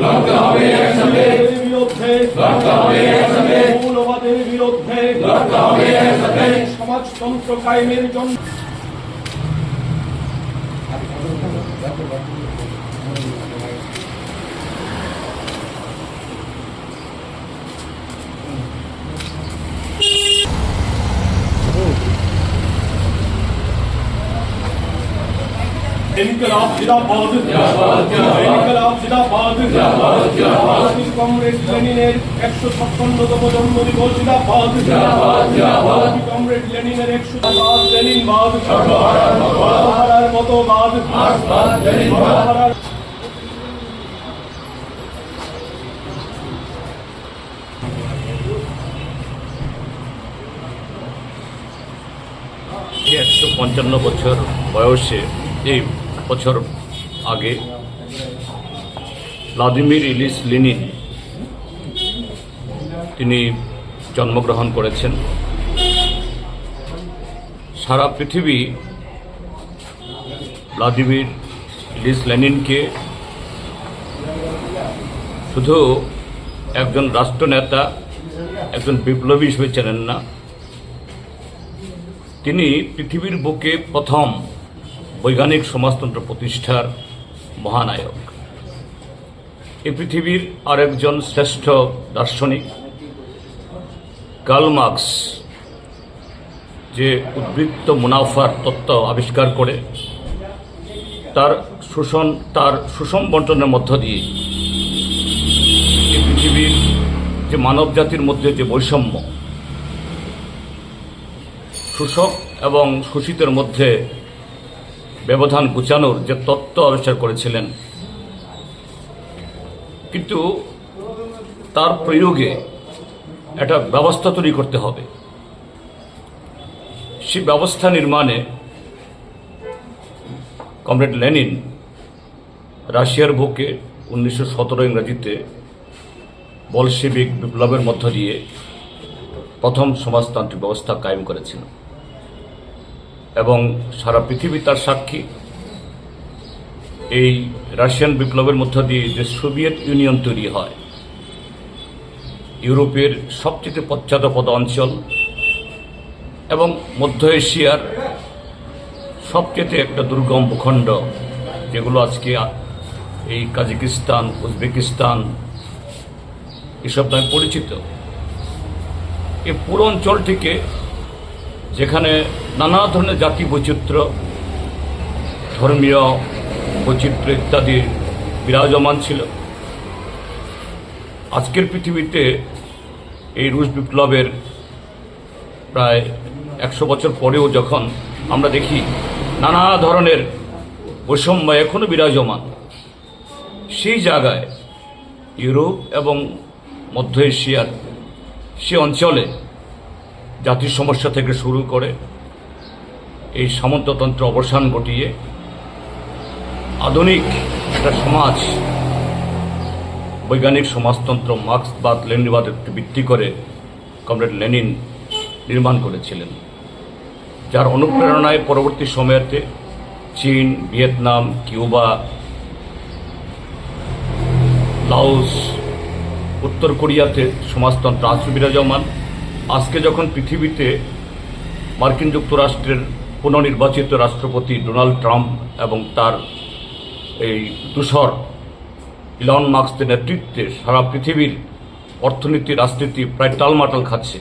লড়তে হবে একসাথে বিরুদ্ধে লড়তে হবে একসাথে মৌলবাদের বিরুদ্ধে লড়তে হবে একসাথে সমাজতন্ত্র কায়েমের জন্য ইনকলাব জিন্দাবাদ ইনকলাব জিন্দাবাদ ভারতীয় কংগ্রেস লেনিনের একশো ছাপ্পান্নতম জন্মদিবস জিন্দাবাদ ভারতীয় কংগ্রেস লেনিনের একশো লেনিনবাদ সর্বহারার মতবাদ সর্বহারার একশো পঞ্চান্ন বছর বয়সে এই বছর আগে ভ্লাদিমির ইলিস লিনিন তিনি জন্মগ্রহণ করেছেন। সারা পৃথিবী ভ্লাদিমির ইলিস লেনিনকে শুধু একজন রাষ্ট্রনেতা, একজন বিপ্লবী হিসেবে চেনেন না। তিনি পৃথিবীর বুকে প্রথম বৈজ্ঞানিক সমাজতন্ত্র প্রতিষ্ঠার মহানায়ক। এ পৃথিবীর আরেকজন শ্রেষ্ঠ দার্শনিক কার্লমার্কস যে উদ্বৃত্ত মুনাফার তত্ত্ব আবিষ্কার করে, তার শোষণ, তার সুষম বন্টনের মধ্য দিয়ে পৃথিবীর যে মানব জাতির মধ্যে যে বৈষম্য, শোষক এবং শোষিতের মধ্যে ব্যবধান গুচানোর যে তত্ত্ব আবিষ্কার করেছিলেন। কিন্তু তার প্রয়োগে একটা ব্যবস্থা তৈরি করতে হবে। সেই ব্যবস্থা নির্মাণে কমরেড লেনিন রাশিয়ার বুকে উনিশশো সতেরো ইংরেজিতে বলশেবিক বিপ্লবের মধ্য দিয়ে প্রথম সমাজতান্ত্রিক ব্যবস্থা কায়েম করেছিল। এবং সারা পৃথিবী তার সাক্ষী। এই রাশিয়ান বিপ্লবের মধ্য দিয়ে যে সোভিয়েত ইউনিয়ন তৈরি হয়, ইউরোপের সবচেয়ে পশ্চাৎপদ অঞ্চল এবং মধ্য এশিয়ার সবচেয়ে একটা দুর্গম ভূখণ্ড, যেগুলো আজকে এই কাজাকিস্তান, উজবেকিস্তান, এসব নামে পরিচিত। এই পুরো অঞ্চলটিকে যেখানে নানা ধরনের জাতি বৈচিত্র্য, ধর্মীয় বৈচিত্র্য ইত্যাদি বিরাজমান ছিল। আজকের পৃথিবীতে এই রুশ বিপ্লবের প্রায় একশো বছর পরেও যখন আমরা দেখি, নানা ধরনের বৈষম্য এখনও বিরাজমান। সেই জায়গায় ইউরোপ এবং মধ্য এশিয়ার সে অঞ্চলে জাতির সমস্যা থেকে শুরু করে এই সামন্ততন্ত্র অবসান ঘটিয়ে আধুনিক একটা সমাজ, বৈজ্ঞানিক সমাজতন্ত্র মার্ক্সবাদ লেনিনবাদকে ভিত্তি করে কমরেড লেনিন নির্মাণ করেছিলেন, যার অনুপ্রেরণায় পরবর্তী সময়েতে চীন, ভিয়েতনাম, কিউবা লাউস উত্তর কোরিয়াতে সমাজতন্ত্র আজ বিরাজমান। আজকে যখন পৃথিবীতে মার্কিন যুক্তরাষ্ট্রের পুনর্নির্বাচিত রাষ্ট্রপতি ডোনাল্ড ট্রাম্প এবং তার এই তুষর ইলন মার্কসের নেতৃত্বে সারা পৃথিবীর অর্থনীতি, রাজনীতি প্রায় টালমাটাল খাচ্ছে।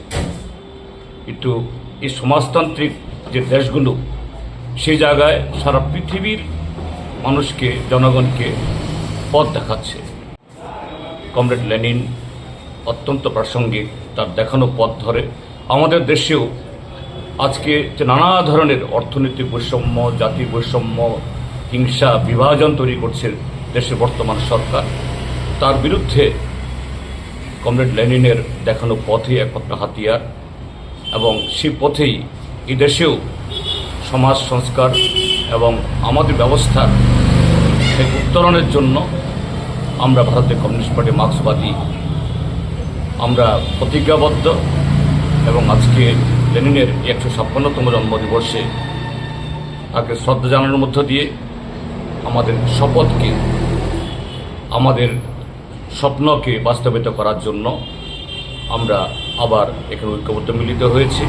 কিন্তু এই সমাজতান্ত্রিক যে দেশগুলো, সেই জায়গায় সারা পৃথিবীর মানুষকে, জনগণকে পথ দেখাচ্ছে। কমরেড লেনিন অত্যন্ত প্রাসঙ্গিক, তার দেখানো পথ ধরে। আমাদের দেশেও আজকে যে নানা ধরনের অর্থনৈতিক বৈষম্য, জাতি বৈষম্য, হিংসা, বিভাজন তৈরি করছে দেশের বর্তমান সরকার। তার বিরুদ্ধে কমরেড লেনিনের দেখানো পথই একমাত্র হাতিয়ার এবং সেই পথেই এই দেশেও সমাজ সংস্কার এবং আমাদের ব্যবস্থার সেই উত্তরণের জন্য আমরা ভারতের কমিউনিস্ট পার্টি, মার্ক্সবাদী আমরা প্রতিজ্ঞাবদ্ধ এবং আজকে লেনিনের একশো ছাপ্পান্নতম জন্মদিবসে তাকে শ্রদ্ধা জানানোর মধ্য দিয়ে আমাদের শপথকে, আমাদের স্বপ্নকে বাস্তবায়িত করার জন্য আমরা আবার এখানে ঐক্যবদ্ধ মিলিত হয়েছি।